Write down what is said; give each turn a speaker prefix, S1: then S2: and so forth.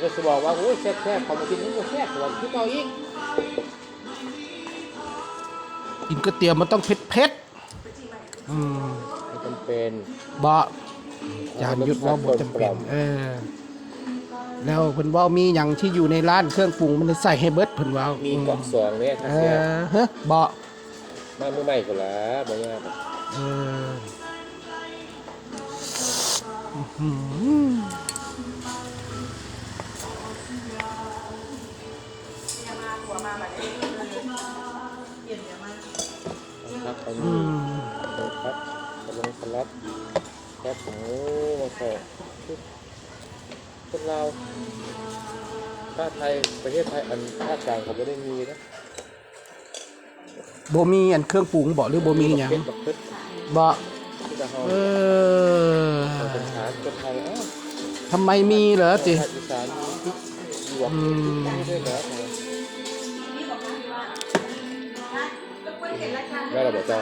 S1: คือก็จะบอกว่าโอ้ยแซ่บแซ่บพอมากินนี่ก็แซ่บกว่าที่เก่าอีก
S2: กินก๋วยเตี๋ยวมันต้องเผ็ดเผ็ดๆอืม
S1: ไม่จำเป็น
S2: บ่จานหยุดว่าบ่จำเป็นเออ แล้วเพิ่นเว่ามีหยังที่อยู่ในร้านเครื่องปรุงมันได้ใส่ให้เบิดเพิ่นเว่า
S1: มี
S2: มี
S1: เกาะสองเนี่ยถ้า
S2: เอ
S1: แซ่บ
S2: อฮะบ่
S1: มาเมื่อใหม่ก็แล้วบ่ยาก
S2: เออ อื้อหือ
S1: ครับเอา
S2: อื
S1: มือ
S2: ม
S1: ครับกำลังสลัดแซ่บโอ้โหคนเราวชาติไทยประเทศไทยอันภาคกลางเขาไม่ได้มีนะ
S2: บ่มีอันเครื่องปรุงบ่หรือบ่มีหยัง
S1: บักเก็ตบักพึด
S2: บ่
S1: ที่จะเฮา
S2: เออ
S1: เราเป็นฐานคนไทยอ้าว
S2: ทำไมมีเหรอติ
S1: อีสานมี แม่เราบอกเจ้า